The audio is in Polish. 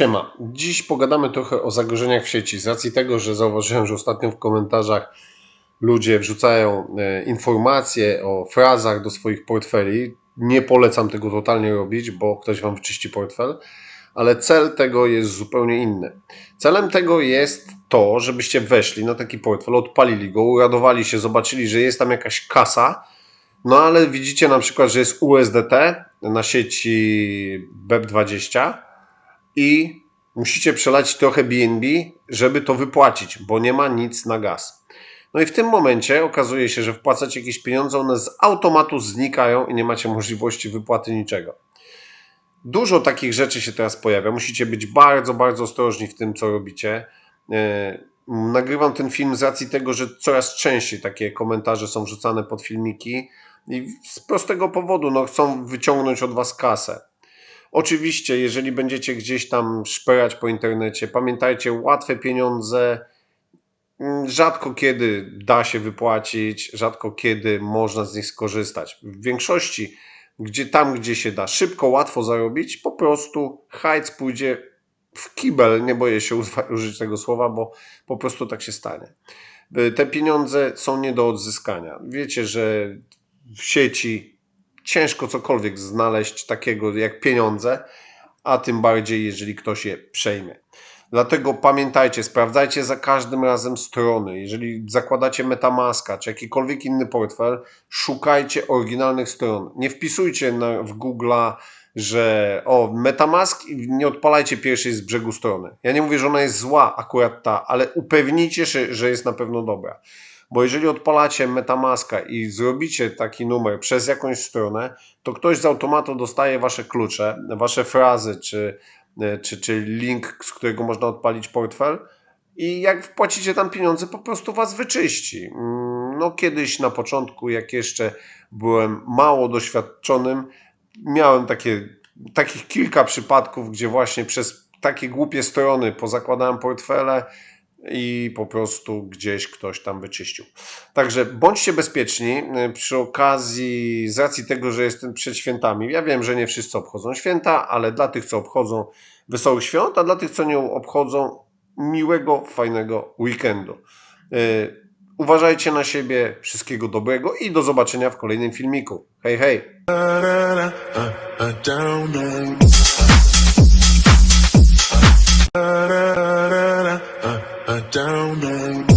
Siema. Dziś pogadamy trochę o zagrożeniach w sieci. Z racji tego, że zauważyłem, że ostatnio w komentarzach ludzie wrzucają e, informacje o frazach do swoich portfeli. Nie polecam tego totalnie robić, bo ktoś wam wyczyści portfel, ale cel tego jest zupełnie inny. Celem tego jest to, żebyście weszli na taki portfel, odpalili go, uradowali się, zobaczyli, że jest tam jakaś kasa, no ale widzicie na przykład, że jest USDT na sieci BEP20 i musicie przelać trochę BNB, żeby to wypłacić, bo nie ma nic na gaz. No i w tym momencie okazuje się, że wpłacacie jakieś pieniądze, one z automatu znikają i nie macie możliwości wypłaty niczego. Dużo takich rzeczy się teraz pojawia. Musicie być bardzo, bardzo ostrożni w tym, co robicie. E, Nagrywam ten film z racji tego, że coraz częściej takie komentarze są wrzucane pod filmiki i z prostego powodu, no chcą wyciągnąć od Was kasę. Oczywiście, jeżeli będziecie gdzieś tam szperać po internecie, pamiętajcie, łatwe pieniądze mm, rzadko kiedy da się wypłacić, rzadko kiedy można z nich skorzystać. W większości, gdzie tam, gdzie się da szybko, łatwo zarobić, po prostu hajc pójdzie w kibel, nie boję się użyć tego słowa, bo po prostu tak się stanie. Y, Te pieniądze są nie do odzyskania. Wiecie, że w sieci ciężko cokolwiek znaleźć takiego jak pieniądze, a tym bardziej jeżeli ktoś je przejmie. Dlatego pamiętajcie, sprawdzajcie za każdym razem strony. Jeżeli zakładacie Metamaska czy jakikolwiek inny portfel, szukajcie oryginalnych stron. Nie wpisujcie na, w Google'a, że o Metamask i nie odpalajcie pierwszej z brzegu strony. Ja nie mówię, że ona jest zła, akurat ta, ale upewnijcie się, że jest na pewno dobra. Bo jeżeli odpalacie Metamaska i zrobicie taki numer przez jakąś stronę, to ktoś z automatu dostaje wasze klucze, wasze frazy, czy, czy, czy link, z którego można odpalić portfel. I jak wpłacicie tam pieniądze, po prostu was wyczyści. Mm, No kiedyś na początku, jak jeszcze byłem mało doświadczonym, miałem takie, takich kilka przypadków, gdzie właśnie przez takie głupie strony pozakładałem portfele i po prostu gdzieś ktoś tam wyczyścił. Także bądźcie bezpieczni y, przy okazji, z racji tego, że jestem przed świętami. Ja wiem, że nie wszyscy obchodzą święta, ale dla tych, co obchodzą wesołych świąt, a dla tych, co nie obchodzą, miłego, fajnego weekendu. Y, Uważajcie na siebie, wszystkiego dobrego i do zobaczenia w kolejnym filmiku. Hej, hej! down on